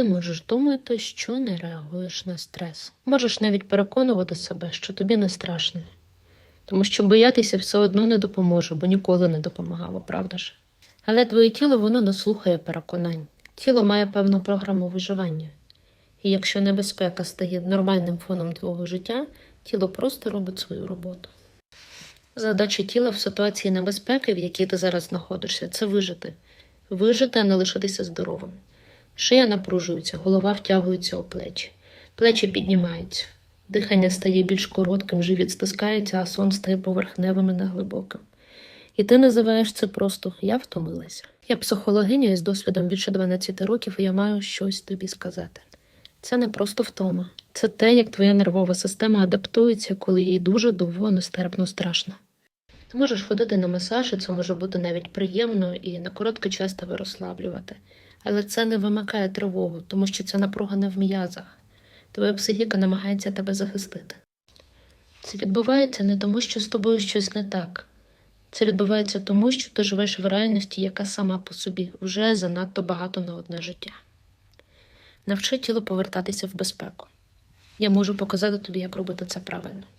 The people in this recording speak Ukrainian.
ти можеш думати, що не реагуєш на стрес. Можеш навіть переконувати себе, що тобі не страшно. Тому що боятися все одно не допоможе, бо ніколи не допомагало, правда ж? Але твоє тіло воно не слухає переконань. Тіло має певну програму виживання. І якщо небезпека стає нормальним фоном твого життя, тіло просто робить свою роботу. Задача тіла в ситуації небезпеки, в якій ти зараз знаходишся, це вижити. Вижити, а не лишитися здоровим. Шия напружується, голова втягується у плечі, плечі піднімаються, дихання стає більш коротким, живіт стискається, а сон стає поверхневим і неглибоким. І ти називаєш це просто я втомилася. Я психологиня із досвідом більше 12 років, і я маю щось тобі сказати. Це не просто втома, це те, як твоя нервова система адаптується, коли їй дуже довго нестерпно страшно. Ти можеш ходити на масаж, і це може бути навіть приємно і на короткий час тебе розслаблювати. Але це не вимикає тривогу, тому що це напруга не в м'язах. Твоя психіка намагається тебе захистити. Це відбувається не тому, що з тобою щось не так. Це відбувається тому, що ти живеш в реальності, яка сама по собі вже занадто багато на одне життя. Навчи тіло повертатися в безпеку. Я можу показати тобі, як робити це правильно.